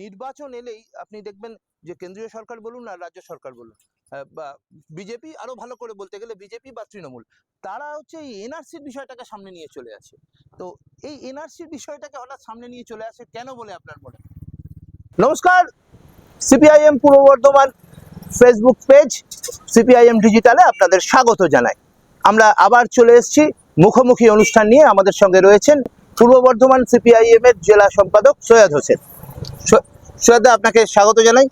নির্বাচন এলেই আপনি দেখবেন যে কেন্দ্রীয় সরকার বলুন আর রাজ্য সরকার বলুন বা বিজেপি আরও ভালো করে বলতে গেলে বিজেপি বা তৃণমূল, তারা হচ্ছে এই এনআরসির বিষয়টাকে সামনে নিয়ে চলে আসে। তো এই এনআরসির বিষয়টাকে হঠাৎ সামনে নিয়ে চলে আসে কেন বলে আপনার মনে নমস্কার, CPIM Purba Bardhaman Facebook page CPIM ডিজিটালে আপনাদের স্বাগত জানাই। আমরা আবার চলে এসেছি মুখোমুখি অনুষ্ঠান নিয়ে। আমাদের সঙ্গে রয়েছেন পূর্ব বর্ধমান সিপিআইএম এর জেলা সম্পাদক সৈয়দ হোসেন। সৈয়দ আপনাকে স্বাগত জানাই।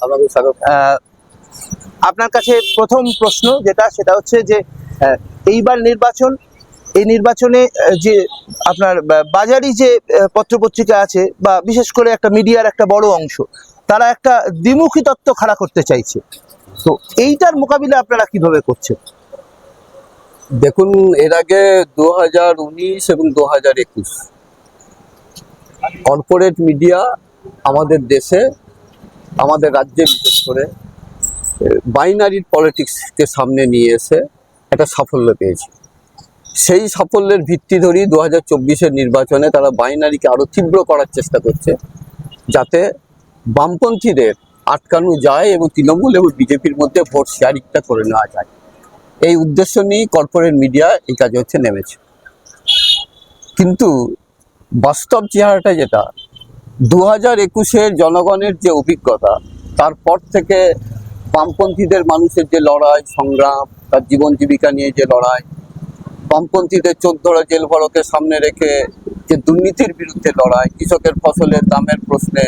আপনার কাছে প্রথম প্রশ্ন যেটা সেটা হচ্ছে যে এইবার নির্বাচন এই নির্বাচনে যে আপনার বাজারি যে পত্রপত্রিকা আছে বা বিশেষ করে একটা মিডিয়ার একটা বড় অংশ তারা একটা দ্বিমুখী তত্ত্ব খাড়া করতে চাইছে। তো এইটার মোকাবিলা আপনারা কীভাবে করছেন? দেখুন এর আগে দু হাজার উনিশ এবং দু হাজার একুশ কর্পোরেট মিডিয়া আমাদের দেশে, আমাদের রাজ্যে বিশেষ করে বাইনারির পলিটিক্সকে সামনে নিয়ে এসে একটা সাফল্য পেয়েছে। সেই সাফল্যের ভিত্তি ধরেই দু হাজার নির্বাচনে তারা বাইনারিকে আরও তীব্র করার চেষ্টা করছে, যাতে বামপন্থীদের আটকানো যায় এবং তৃণমূল এবং বিজেপির মধ্যে ভোট শেয়ারিংটা করে নেওয়া যায়। এই উদ্দেশ্য নিয়েই কর্পোরেট মিডিয়া এই কাজে হচ্ছে, নেমেছে। কিন্তু বাস্তব চেহারাটা যেটা দু হাজার একুশের জনগণের যে অভিজ্ঞতা, তারপর থেকে বামপন্থীদের মানুষের যে লড়াই, সংগ্রাম, তার জীবন জীবিকা নিয়ে যে লড়াই, বামপন্থীদের চোদ্দরা জেল ভরকে সামনে রেখে যে দুর্নীতির বিরুদ্ধে লড়াই, কৃষকের ফসলের দামের প্রশ্নে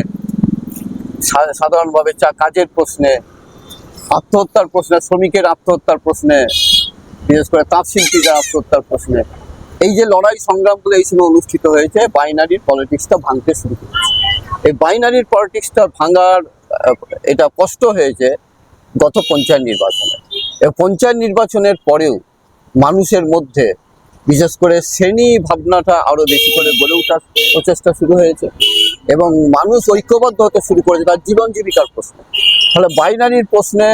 সাধারণভাবে চা, কাজের প্রশ্নে, আত্মহত্যার প্রশ্নে, শ্রমিকের আত্মহত্যার প্রশ্নে, বিশেষ করে তাঁত শিল্পীদের আত্মহত্যার প্রশ্নে। এই যে লড়াই, সংগ্রামগুলো এই সময় অনুষ্ঠিত হয়েছে বাইনারির পলিটিক্সটা ভাঙতে শুরু করেছে। এই বাইনারির পলিটিক্সটা ভাঙার এটা কষ্ট হয়েছে গত পঞ্চায়েত নির্বাচনে। পঞ্চায়েত নির্বাচনের পরেও মানুষের মধ্যে বিশেষ করে শ্রেণি ভাবনাটা আরও বেশি করে গড়ে ওঠার প্রচেষ্টা শুরু হয়েছে এবং মানুষ ঐক্যবদ্ধ হতে শুরু করেছে তার জীবন জীবিকার প্রশ্নে। তাহলে বাইনারির প্রশ্নে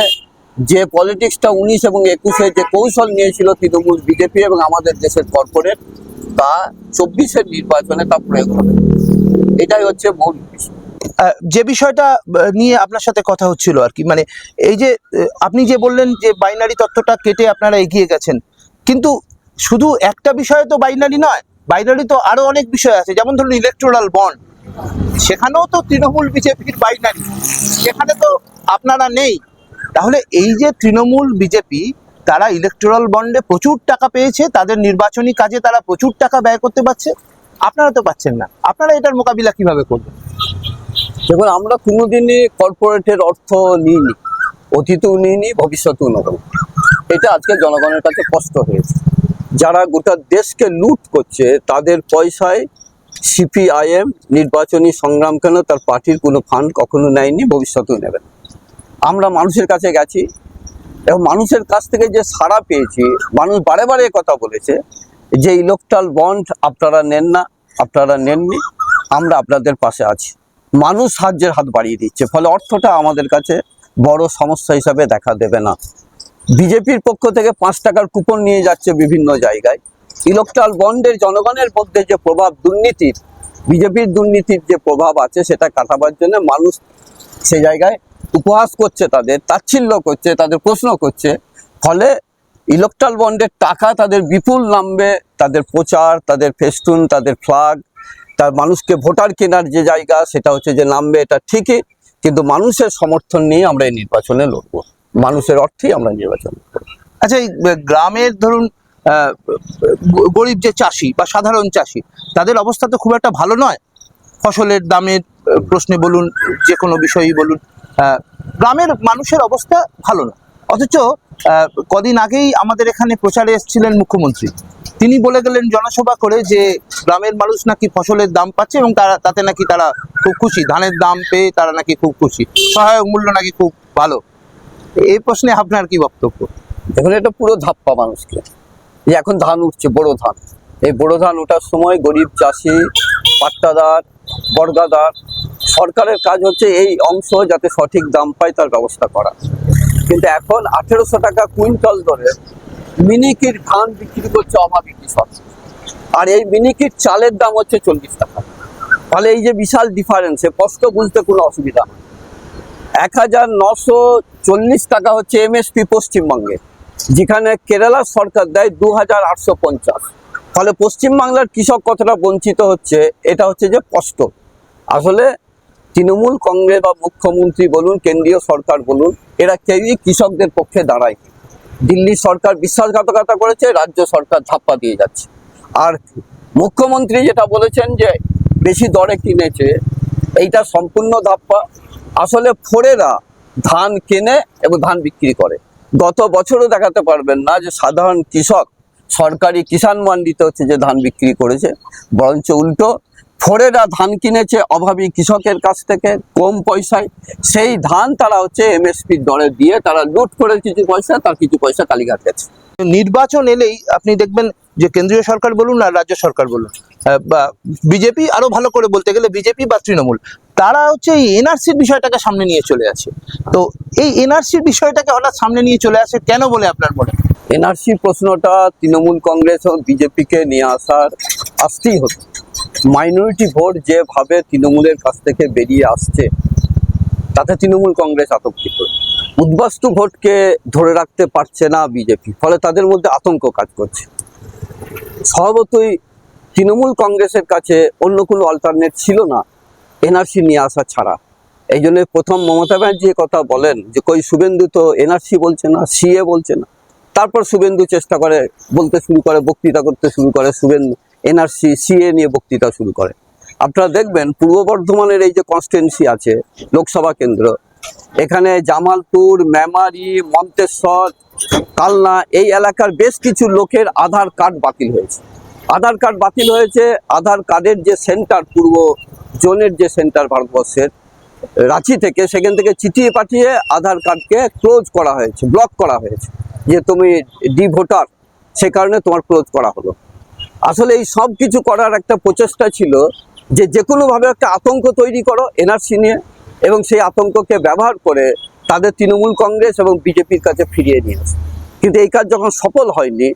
যে পলিটিক্সটা উনিশ এবং একুশে যে কৌশল নিয়েছিল তৃণমূল বিজেপি এবং আমাদের দেশের কর্পোরেট তা চব্বিশের নির্বাচনে তা প্রয়োগ হবে। এটাই হচ্ছে মূল যে বিষয়টা নিয়ে আপনার সাথে কথা হচ্ছিল আর কি মানে এই যে আপনি যে বললেন যে বাইনারি তত্ত্বটা কেটে আপনারা এগিয়ে গেছেন, কিন্তু শুধু একটা বিষয় তো বাইনারি নয় বাইনারি তো আরও অনেক বিষয় আছে, যেমন ধরুন ইলেকট্রাল বন্ড সেখানেও তো তৃণমূল বিজেপির বাইনারি সেখানে তো আপনারা নেই, তাহলে এই যে তৃণমূল বিজেপি, তারা ইলেকট্রাল বন্ডে প্রচুর টাকা পেয়েছে, তাদের নির্বাচনী কাজে তারা প্রচুর টাকা ব্যয় করতে পারছে আপনারা তো পাচ্ছেন না। আপনারা এটার মোকাবিলা কীভাবে করবেন? দেখুন, আমরা কোনোদিনই কর্পোরেটের অর্থ নিইনি, অতীতেও নিইনি, ভবিষ্যতেও নেব এটা আজকে জনগণের কাছে কষ্ট হয়েছে। যারা গোটা দেশকে লুট করছে, তাদের পয়সায় সিপিআইএম, নির্বাচনী সংগ্রাম কেন তার পার্টির কোনো ফান্ড কখনো নেয়নি, ভবিষ্যতেও নেবেন আমরা মানুষের কাছে গেছি, এবং মানুষের কাছ থেকে যে সাড়া পেয়েছি, মানুষ বারে বারে কথা বলেছে যে ইলেকট্রাল বন্ড আপনারা নেন না, আপনারা নেননি, আমরা আপনাদের পাশে আছি। মানুষ সাহায্যের হাত বাড়িয়ে দিচ্ছে, ফলে অর্থটা আমাদের কাছে বড় সমস্যা হিসাবে দেখা দেবে না। বিজেপির পক্ষ থেকে পাঁচ টাকার কুপন নিয়ে যাচ্ছে বিভিন্ন জায়গায়। ইলেকট্রাল বন্ডের জনগণের মধ্যে যে প্রভাব, দুর্নীতির, বিজেপির দুর্নীতির যে প্রভাব আছে, সেটা কাটাবার জন্য মানুষ সে জায়গায় উপহাস করছে তাদের, তাচ্ছিল্য করছে, তাদের প্রশ্ন করছে। ফলে ইলেকট্রাল বন্ডের টাকা তাদের বিপুল নামবে, তাদের প্রচার, তাদের ফেস্টুন, তাদের ফ্লাগ তার মানুষকে ভোটার কেনার যে জায়গা সেটা হচ্ছে যে নামবে, এটা ঠিকই, কিন্তু মানুষের সমর্থন নিয়ে আমরা এই নির্বাচনে লড়বো। মানুষের অর্থেই আমরা নির্বাচন আচ্ছা এই গ্রামের ধরুন গরিব যে চাষি বা সাধারণ চাষি, তাদের অবস্থা তো খুব একটা ভালো নয়। ফসলের দামের প্রশ্নে বলুন, যে কোনো বিষয়ই বলুন গ্রামের মানুষের অবস্থা ভালো না। অথচ কদিন আগেই আমাদের এখানে প্রচারে এসেছিলেন মুখ্যমন্ত্রী। তিনি বলে গেলেন জনসভা করে যে, গ্রামের মানুষ নাকি ফসলের দাম পাচ্ছে এবং তারা, তাতে নাকি তারা খুব খুশি। ধানের দাম পেয়ে তারা নাকি খুব খুশি। সহায়ক মূল্য নাকি খুব ভালো। এই প্রশ্নে আপনার কি বক্তব্য? দেখুন, এটা পুরো ধাপ্পা মানুষকে। যে এখন ধান উঠছে, বড় ধান। এই বড় ধান ওঠার সময় গরিব চাষি, পাট্টাদার, বর্গাদার, সরকারের কাজ হচ্ছে এই অংশ যাতে সঠিক দাম পায় তার ব্যবস্থা করা। কিন্তু এখন আঠেরোশো টাকা কুইন্টাল ধরে মিনিকির ধান বিক্রি করছে অভাবী কৃষক আর এই মিনিকির চালের দাম হচ্ছে চল্লিশ টাকা। ফলে এই যে বিশাল ডিফারেন্স কষ্ট বুঝতে কোনো অসুবিধা নেই। এক হাজার নশো চল্লিশ টাকা হচ্ছে এমএসপি পশ্চিমবঙ্গে, যেখানে কেরালা সরকার দেয় দু হাজার আটশো পঞ্চাশ। ফলে পশ্চিমবাংলার কৃষক কতটা বঞ্চিত হচ্ছে, এটা হচ্ছে যে কষ্ট। আসলে তৃণমূল কংগ্রেস বা মুখ্যমন্ত্রী বলুন, কেন্দ্রীয় সরকার বলুন, এরা কেউই কৃষকদের পক্ষে দাঁড়ায় দিল্লি সরকার বিশ্বাসঘাতকতা করেছে, রাজ্য সরকার ধাপ্পা দিয়ে যাচ্ছে। আর মুখ্যমন্ত্রী যেটা বলেছেন যে, বেশি দরে কিনেছে, এইটা সম্পূর্ণ ধাপ্পা। আসলে ফোরেরা ধান কেনে এবং ধান বিক্রি করে। গত বছরও দেখাতে পারবেন না যে, সাধারণ কৃষক, সরকারি কিষাণ মান্ডিতে হচ্ছে যে ধান বিক্রি করেছে, বরঞ্চ উল্টো ফোরেরা ধান কিনেছে অভাবী কৃষকের কাছ থেকে কম পয়সায়। সেই ধান তারা হচ্ছে এমএসপির দরে দিয়ে তারা লুট করে কিছু পয়সা তার কিছু পয়সা কালীঘাট গেছে। নির্বাচন এলেই আপনি দেখবেন যে কেন্দ্রীয় সরকার বলুন আর রাজ্য সরকার বলুন বা বিজেপি আরও ভালো করে বলতে গেলে বিজেপি বা তৃণমূল তারা হচ্ছে এই এনআরসির বিষয়টাকে সামনে নিয়ে চলে আসে। তো এই এনআরসির বিষয়টাকে হঠাৎ সামনে নিয়ে চলে আসে কেন বলে আপনার মনে? এনআরসি প্রশ্নটা তৃণমূল কংগ্রেস ও বিজেপিকে নিয়ে আসার আসতেই হতো মাইনরিটি ভোট যেভাবে তৃণমূলের কাছ থেকে বেরিয়ে আসছে, তাতে তৃণমূল কংগ্রেস আতঙ্কিত। উদ্বাস্তু ভোটকে ধরে রাখতে পারছে না বিজেপি, ফলে তাদের মধ্যে আতঙ্ক কাজ করছে। স্বভাবতই তৃণমূল কংগ্রেসের কাছে অন্য কোনো অল্টারনেট ছিল না এনআরসি নিয়ে আসা ছাড়া। এই জন্য প্রথম মমতা ব্যানার্জি কথা বলেন যে, কই শুভেন্দু তো এনআরসি বলছে না সিএ বলছে না। তারপর শুভেন্দু চেষ্টা করে বলতে শুরু করে, বক্তৃতা করতে শুরু করে শুভেন্দু। এনআরসি, সিএ নিয়ে বক্তৃতা শুরু করে। আপনারা দেখবেন পূর্ব বর্ধমানের এই যে কনস্টিটেন্সি আছে, লোকসভা কেন্দ্র, এখানে জামালপুর, মেমারি, মন্তেশ্বর, কালনা, এই এলাকার বেশ কিছু লোকের আধার কার্ড বাতিল হয়েছে। আধার কার্ড বাতিল হয়েছে, আধার কার্ডের যে সেন্টার, পূর্ব জোনের যে সেন্টার ভারতবর্ষের, রাঁচি থেকে, সেখান থেকে চিঠি পাঠিয়ে আধার কার্ডকে ক্লোজ করা হয়েছে, ব্লক করা হয়েছে। যে তুমি ডি ভোটার, সে কারণে তোমার ক্লোজ করা হলো। আসলে এই সব কিছু করার একটা প্রচেষ্টা ছিল যে যে কোনোভাবে একটা আতঙ্ক তৈরি করো, এনআরসি নিয়ে, এবং সেই আতঙ্ককে ব্যবহার করে তাদের তৃণমূল কংগ্রেস এবং বিজেপির কাছে ফিরিয়ে নিয়ে আসে। কিন্তু এই কাজ যখন সফল হয়নি,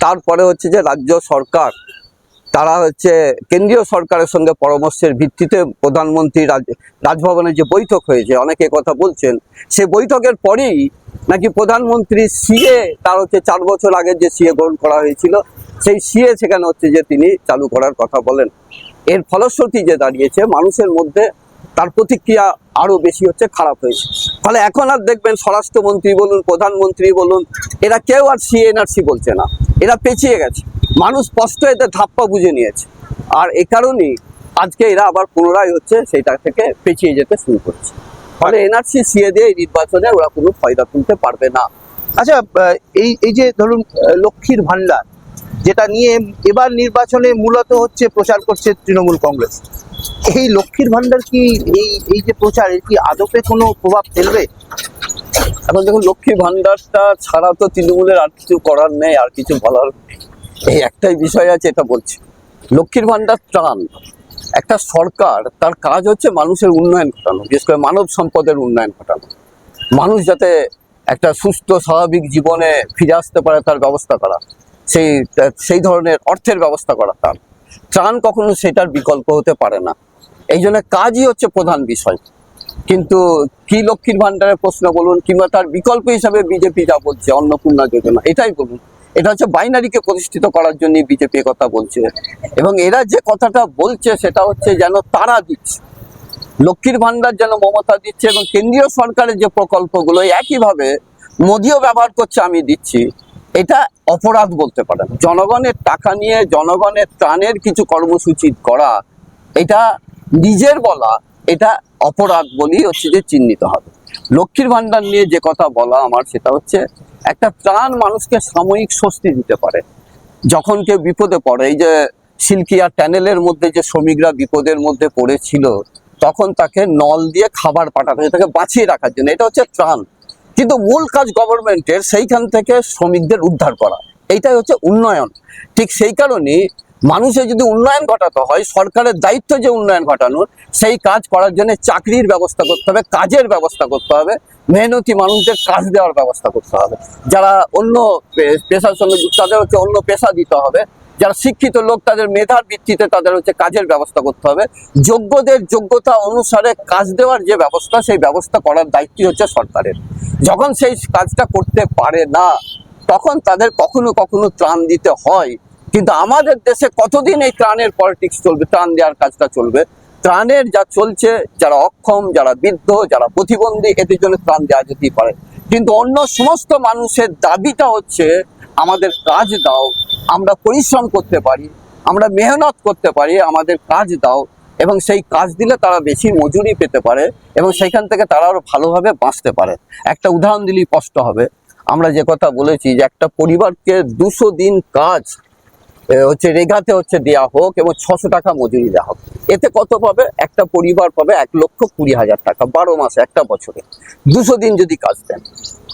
তারপরে হচ্ছে যে রাজ্য সরকার, তারা হচ্ছে কেন্দ্রীয় সরকারের সঙ্গে পরামর্শের ভিত্তিতে প্রধানমন্ত্রী রাজ, রাজভবনে যে বৈঠক হয়েছে, অনেকে কথা বলছেন, সে বৈঠকের পরেই নাকি প্রধানমন্ত্রী সিএ, তার হচ্ছে চার বছর আগে যে সিএ গ্রহণ করা হয়েছিল, সেই সিএ সেখানে হচ্ছে যে তিনি চালু করার কথা বলেন। এর ফলশ্রুতি যে দাঁড়িয়েছে, মানুষের মধ্যে তার প্রতিক্রিয়া আরও বেশি হচ্ছে, খারাপ হয়েছে। ফলে এখন আর দেখবেন স্বরাষ্ট্রমন্ত্রী বলুন, প্রধানমন্ত্রী বলুন, এরা কেউ আর সিএনআরসি বলছে না। এরা পেঁচিয়ে গেছে। মানুষ স্পষ্ট এতে ধাপ্পা বুঝে নিয়েছে। আর এ কারণেই আজকে এরা আবার পুনরায় হচ্ছে সেটা থেকে পেঁচিয়ে যেতে শুরু করছে। ফলে এনআরসি সিএ দিয়ে এই নির্বাচনে ওরা কোনো ফায়দা তুলতে পারবে না। আচ্ছা এই এই যে ধরুন লক্ষ্মীর ভান্ডার যেটা নিয়ে এবার নির্বাচনে মূলত হচ্ছে প্রচার করছে তৃণমূল কংগ্রেস এই লক্ষ্মীর ভান্ডার কি এই এই যে প্রচার এর কি আদপে কোনো প্রভাব ফেলবে? এখন দেখুন লক্ষ্মী ভান্ডারটা ছাড়া তো তৃণমূলের আর কিছু করার নেই আর কিছু বলার নেই। এই একটাই বিষয় আছে এটা বলছি। লক্ষ্মীর ভান্ডার ত্রাণ। একটা সরকার, তার কাজ হচ্ছে মানুষের উন্নয়ন ঘটানো, বিশেষ করে মানব সম্পদের উন্নয়ন ঘটানো। মানুষ যাতে একটা সুস্থ, স্বাভাবিক জীবনে ফিরে আসতে পারে তার ব্যবস্থা করা, সেই সেই ধরনের অর্থের ব্যবস্থা করা তার। ত্রাণ কখনো সেটার বিকল্প হতে পারে না। এই জন্য কাজই হচ্ছে প্রধান বিষয়। কিন্তু কি লক্ষ্মীর ভান্ডারের প্রশ্ন বলুন, কিংবা তার বিকল্প হিসাবে বিজেপি যা বলছে অন্নপূর্ণা যোজনা, এটাই বলুন। এটা হচ্ছে বাইনারিকে প্রতিষ্ঠিত করার জন্য বিজেপি কথা বলছে। এবং এরা যে কথাটা বলছে সেটা হচ্ছে যেন তারা দিচ্ছে। লক্ষ্মীর ভান্ডার যেন মমতা দিচ্ছে এবং কেন্দ্রীয় সরকারের যে প্রকল্পগুলো একইভাবে মোদিও ব্যবহার করছে, আমি দিচ্ছি। এটা অপরাধ বলতে পারেন। জনগণের টাকা নিয়ে, জনগণের ত্রাণের কিছু কর্মসূচি করা, এটা নিজের বলা, এটা অপরাধ বলেই হচ্ছে যে চিহ্নিত হবে। লক্ষ্মীর ভান্ডার নিয়ে যে কথা বলা আমার, সেটা হচ্ছে একটা ত্রাণ মানুষকে সাময়িক স্বস্তি দিতে পারে। যখন কেউ বিপদে পড়ে এই যে সিল্কিয়া ট্যানেলের মধ্যে যে শ্রমিকরা বিপদের মধ্যে পড়েছিল তখন তাকে নল দিয়ে খাবার পাঠাতে হয়, তাকে বাঁচিয়ে রাখার জন্য। এটা হচ্ছে ত্রাণ। কিন্তু মূল কাজ গভর্নমেন্টের সেইখান থেকে শ্রমিকদের উদ্ধার করা। এইটাই হচ্ছে উন্নয়ন। ঠিক সেই কারণেই মানুষের যদি উন্নয়ন ঘটাতে হয়, সরকারের দায়িত্ব যে উন্নয়ন ঘটানোর, সেই কাজ করার জন্য চাকরির ব্যবস্থা করতে হবে, কাজের ব্যবস্থা করতে হবে, মেহনতি মানুষদের কাজ দেওয়ার ব্যবস্থা করতে হবে। যারা অন্য পেশার সঙ্গে যুক্ত, তাদের হচ্ছে অন্য পেশা দিতে হবে। যারা শিক্ষিত লোক, তাদের মেধার ভিত্তিতে তাদের হচ্ছে কাজের ব্যবস্থা করতে হবে। যোগ্যদের যোগ্যতা অনুসারে কাজ দেওয়ার যে ব্যবস্থা, সেই ব্যবস্থা করার দায়িত্ব হচ্ছে সরকারের। যখন সেই কাজটা করতে পারে না, তখন তাদের কখনো কখনো ত্রাণ দিতে হয়। কিন্তু আমাদের দেশে কতদিন এই ত্রাণের পলিটিক্স চলবে? ত্রাণ দেওয়ার কাজটা চলবে? ত্রাণের যা চলছে, যারা অক্ষম, যারা বৃদ্ধ, যারা প্রতিবন্ধী, এদের জন্য ত্রাণ দেওয়া যেতেই পারে। কিন্তু অন্য সমস্ত মানুষের দাবিটা হচ্ছে, আমাদের কাজ দাও, আমরা পরিশ্রম করতে পারি, আমরা মেহনত করতে পারি, আমাদের কাজ দাও, এবং সেই কাজ দিলে তারা বেশি মজুরি পেতে পারে, এবং সেইখান থেকে তারা আরও ভালোভাবে বাঁচতে পারে। একটা উদাহরণ দিলেই স্পষ্ট হবে। আমরা যে কথা বলেছি যে একটা পরিবারকে দুশো দিন কাজ হচ্ছে রেগাতে হচ্ছে দেয়া হোক এবং ছশো টাকা মজুরি দেওয়া হোক। এতে কত পাবে? একটা পরিবার পাবে এক লক্ষ কুড়ি হাজার টাকা, বারো মাসে, একটা বছরে। দুশো দিন যদি কাজ দেন।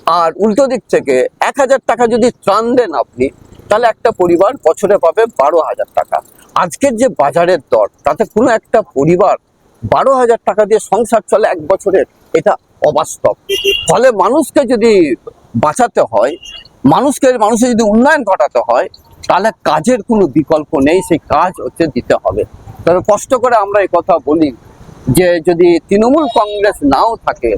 আর উল্টো দিক থেকে এক হাজার টাকা যদি ত্রাণ দেন আপনি, তাহলে একটা পরিবার বছরে পাবে বারো হাজার টাকা। আজকের যে বাজারের দর, তাতে কোনো একটা পরিবার বারো হাজার টাকা দিয়ে সংসার চলে এক বছরের এটা অবাস্তব। ফলে মানুষকে যদি বাঁচাতে হয়, মানুষকে, মানুষের যদি উন্নয়ন ঘটাতে হয় তাহলে কাজের কোনো বিকল্প নেই, সেই কাজ হচ্ছে দিতে হবে। তবে কষ্ট করে আমরা এই কথা বলি যে যদি তৃণমূল কংগ্রেস নাও থাকে,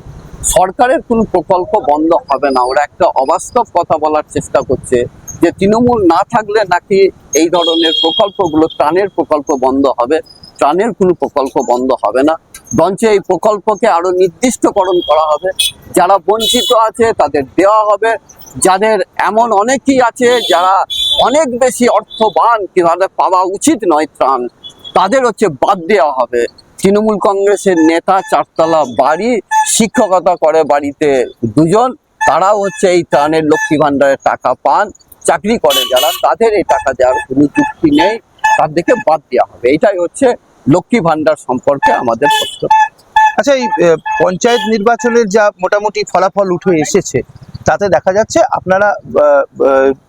সরকারের কোনো প্রকল্প বন্ধ হবে না। ওরা একটা অবাস্তব কথা বলার চেষ্টা করছে যে তৃণমূল না থাকলে নাকি এই ধরনের প্রকল্পগুলো ত্রাণের প্রকল্প বন্ধ হবে। ত্রাণের কোনো প্রকল্প বন্ধ হবে না। বরঞ্চ এই প্রকল্পকে আরও নির্দিষ্টকরণ করা হবে। যারা বঞ্চিত আছে, তাদের দেওয়া হবে। যাদের এমন অনেকেই আছে, যারা অনেক বেশি অর্থবান কীভাবে পাওয়া উচিত নয় ত্রাণ, তাদের হচ্ছে বাদ দেওয়া হবে। তৃণমূল কংগ্রেসের নেতা চারতলা বাড়ি, শিক্ষকতা করে বাড়িতে দুজন, তারাও হচ্ছে এই ত্রাণের লক্ষ্মী ভাণ্ডারের টাকা পান, চাকরি করে যারা, তাদের এই টাকা দেওয়ার কোনো যুক্তি নেই। তাদেরকে বাদ দেওয়া হবে। এটাই হচ্ছে লক্ষ্মী ভান্ডার সম্পর্কে আমাদের প্রশ্ন। আচ্ছা এই পঞ্চায়েত নির্বাচনের যা মোটামুটি ফলাফল উঠে এসেছে তাতে দেখা যাচ্ছে আপনারা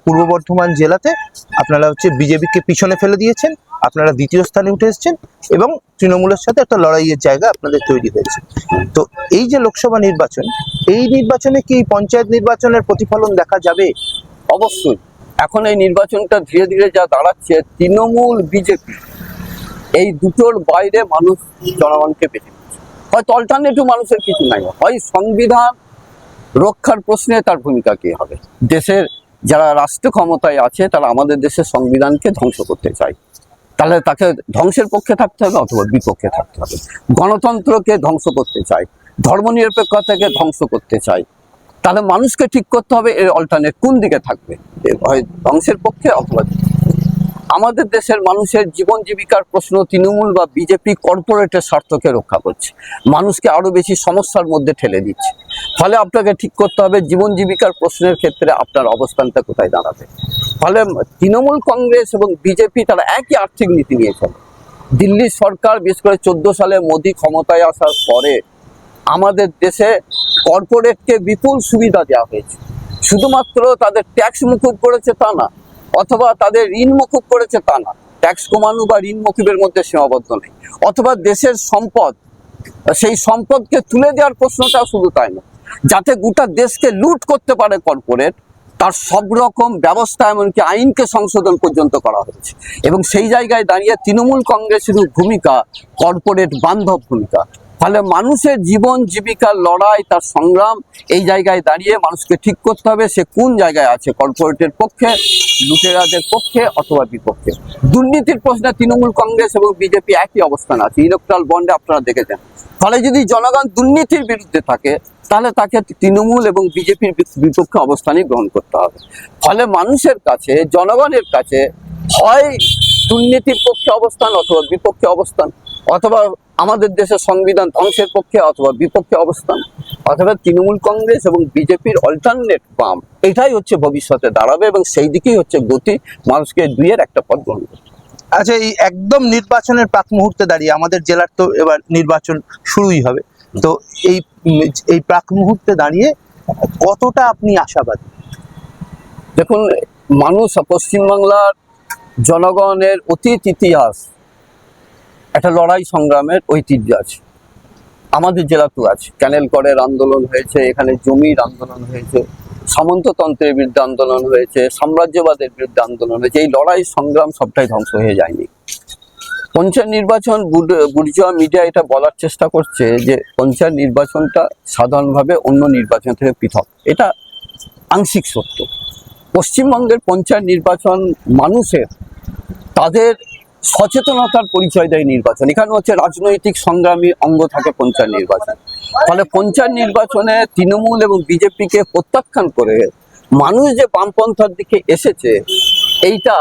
পূর্ব বর্ধমান জেলাতে আপনারা হচ্ছে বিজেপিকে পিছনে ফেলে দিয়েছেন আপনারা দ্বিতীয় স্থানে উঠে এসেছেন এবং তৃণমূলের সাথে একটা লড়াইয়ের জায়গা আপনাদের তৈরি হয়েছে। তো এই যে লোকসভা নির্বাচন এই নির্বাচনে কি পঞ্চায়েত নির্বাচনের প্রতিফলন দেখা যাবে? অবশ্যই। এখন এই নির্বাচনটা ধীরে ধীরে যা দাঁড়াচ্ছে তৃণমূল বিজেপি এই দুটোর বাইরে মানুষ জনগণকে নিচ্ছে। হয়তো অল্টারনেটিভ মানুষের কিছু নাই। হয় সংবিধান রক্ষার প্রশ্নে তার ভূমিকা কি হবে? দেশের যারা রাষ্ট্র ক্ষমতায় আছে, তারা আমাদের দেশের সংবিধানকে ধ্বংস করতে চায়। তাহলে তাকে ধ্বংসের পক্ষে থাকতে হবে অথবা বিপক্ষে থাকতে হবে? গণতন্ত্রকে ধ্বংস করতে চায়, ধর্মনিরপেক্ষতাকে ধ্বংস করতে চায়। তাহলে মানুষকে ঠিক করতে হবে এর অল্টারনেট কোন দিকে থাকবে? হয় ধ্বংসের পক্ষে অথবা আমাদের দেশের মানুষের জীবন জীবিকার প্রশ্ন তৃণমূল বা বিজেপি কর্পোরেটের স্বার্থকে রক্ষা করছে। মানুষকে আরও বেশি সমস্যার মধ্যে ঠেলে দিচ্ছে। ফলে আপনাকে ঠিক করতে হবে, জীবন জীবিকার প্রশ্নের ক্ষেত্রে আপনার অবস্থানটা কোথায় দাঁড়াবে? ফলে তৃণমূল কংগ্রেস এবং বিজেপি তারা একই আর্থিক নীতি নিয়ে চলে। দিল্লি সরকার বিশেষ করে চোদ্দ সালে মোদী ক্ষমতায় আসার পরে আমাদের দেশে কর্পোরেটকে বিপুল সুবিধা দেওয়া হয়েছে। শুধুমাত্র তাদের ট্যাক্স মুকুব করেছে তা না অথবা তাদের ঋণ মুকুব করেছে তা না। ট্যাক্স কমানো বা ঋণ মুকুবের মধ্যে সীমাবদ্ধ নেই। অথবা দেশের সম্পদ, সেই সম্পদকে তুলে দেওয়ার প্রশ্নটাও শুধু তাই না। যাতে গোটা দেশকে লুট করতে পারে কর্পোরেট, তার সব রকম ব্যবস্থা এমনকি আইনকে সংশোধন পর্যন্ত করা হয়েছে। এবং সেই জায়গায় দাঁড়িয়ে তৃণমূল কংগ্রেসের ভূমিকা, কর্পোরেট বান্ধব ভূমিকা। ফলে মানুষের জীবন, জীবিকার লড়াই, তার সংগ্রাম এই জায়গায় দাঁড়িয়ে মানুষকে ঠিক করতে হবে, সে কোন জায়গায় আছে কর্পোরেটের পক্ষে, লুটেরাদের পক্ষে অথবা বিপক্ষে? দুর্নীতির প্রশ্নে তৃণমূল কংগ্রেস এবং বিজেপি একই অবস্থান আছে ইলেকট্রাল বন্ডে আপনারা দেখেছেন। ফলে যদি জনগণ দুর্নীতির বিরুদ্ধে থাকে, তাহলে তাকে তৃণমূল এবং বিজেপির বিপক্ষে অবস্থানই গ্রহণ করতে হবে। ফলে মানুষের কাছে, জনগণের কাছে, হয় দুর্নীতির পক্ষে অবস্থান অথবা বিপক্ষে অবস্থান অথবা আমাদের দেশের সংবিধান ধ্বংসের পক্ষে অথবা বিপক্ষে অবস্থান অথবা তৃণমূল কংগ্রেস এবং বিজেপির অল্টারনেট বাম এটাই হচ্ছে ভবিষ্যতে দাঁড়াবে এবং সেই দিকেই হচ্ছে গতি মানুষকে দুইয়ের একটা পথ গ্রহণ করতে হবে। আচ্ছা এই একদম নির্বাচনের প্রাক মুহূর্তে দাঁড়িয়ে আমাদের জেলার তো এবার নির্বাচন শুরুই হবে তো এই এই প্রাক মুহূর্তে দাঁড়িয়ে কতটা আপনি আশাবাদী দেখুন মানুষ পশ্চিমবাংলার জনগণের অতীত ইতিহাস একটা লড়াই সংগ্রামের ঐতিহ্য আছে। আমাদের জেলাতেও আছে। ক্যানেল করের আন্দোলন হয়েছে, এখানে জমির আন্দোলন হয়েছে, সামন্ততন্ত্রের বিরুদ্ধে আন্দোলন হয়েছে, সাম্রাজ্যবাদের বিরুদ্ধে আন্দোলন হয়েছে। এই লড়াই সংগ্রাম সবটাই ধ্বংস হয়ে যায়নি। পঞ্চায়েত নির্বাচন বুর্জোয়া মিডিয়া এটা বলার চেষ্টা করছে যে পঞ্চায়েত নির্বাচনটা সাধারণভাবে অন্য নির্বাচন থেকে পৃথক। এটা আংশিক সত্য। পশ্চিমবঙ্গের পঞ্চায়েত নির্বাচন মানুষের, তাদের সচেতনতার পরিচয় দেয় নির্বাচন। এখানে হচ্ছে রাজনৈতিক সংগ্রামী অঙ্গ থাকে পঞ্চায়েত নির্বাচন। ফলে পঞ্চায়েত নির্বাচনে তৃণমূল এবং বিজেপিকে প্রত্যাখ্যান করে মানুষ যে বামপন্থার দিকে এসেছে, এইটা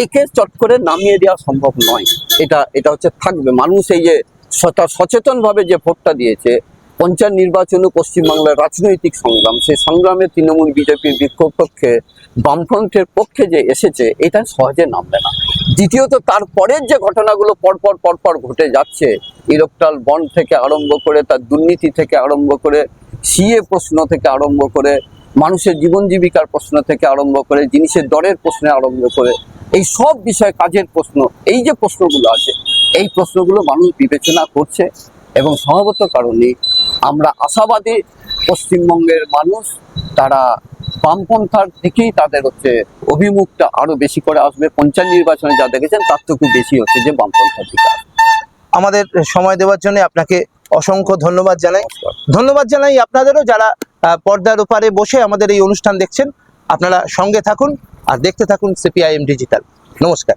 এইকে চট করে নামিয়ে দেওয়া সম্ভব নয়। এটা এটা হচ্ছে থাকবে। মানুষ এই যে সচেতন সচেতনভাবে যে ভোটটা দিয়েছে, পঞ্চায়েত নির্বাচনে পশ্চিমবাংলার রাজনৈতিক সংগ্রাম, সেই সংগ্রামে তৃণমূল, বিজেপির বিক্ষোভ পক্ষে বামফ্রন্টের পক্ষে যে এসেছে, এটা সহজে নামবে না। দ্বিতীয়ত তারপরের যে ঘটনাগুলো পরপর পরপর ঘটে যাচ্ছে ইলেকট্রাল বন্ড থেকে আরম্ভ করে, তার দুর্নীতি থেকে আরম্ভ করে, সিএ প্রশ্ন থেকে আরম্ভ করে, মানুষের জীবন জীবিকার প্রশ্ন থেকে আরম্ভ করে, জিনিসের দরের প্রশ্নে আরম্ভ করে, এই সব বিষয়ে কাজের প্রশ্ন, এই যে প্রশ্নগুলো আছে, এই প্রশ্নগুলো মানুষ বিবেচনা করছে এবং সম্ভবত কারণে আমরা আশাবাদী পশ্চিমবঙ্গের মানুষ, তারা বামপন্থার দিকেই তাদের হচ্ছে অভিমুখটা আরও বেশি করে আসবে। পঞ্চায়েত নির্বাচনে যা দেখেছেন, তার থেকে বেশি হচ্ছে যে বামপন্থার দিকে আমাদের সময় দেওয়ার জন্য আপনাকে অসংখ্য ধন্যবাদ জানাই। ধন্যবাদ জানাই আপনাদেরও যারা পর্দার ওপারে বসে আমাদের এই অনুষ্ঠান দেখছেন। আপনারা সঙ্গে থাকুন আর দেখতে থাকুন সিপিআইএম ডিজিটাল নমস্কার।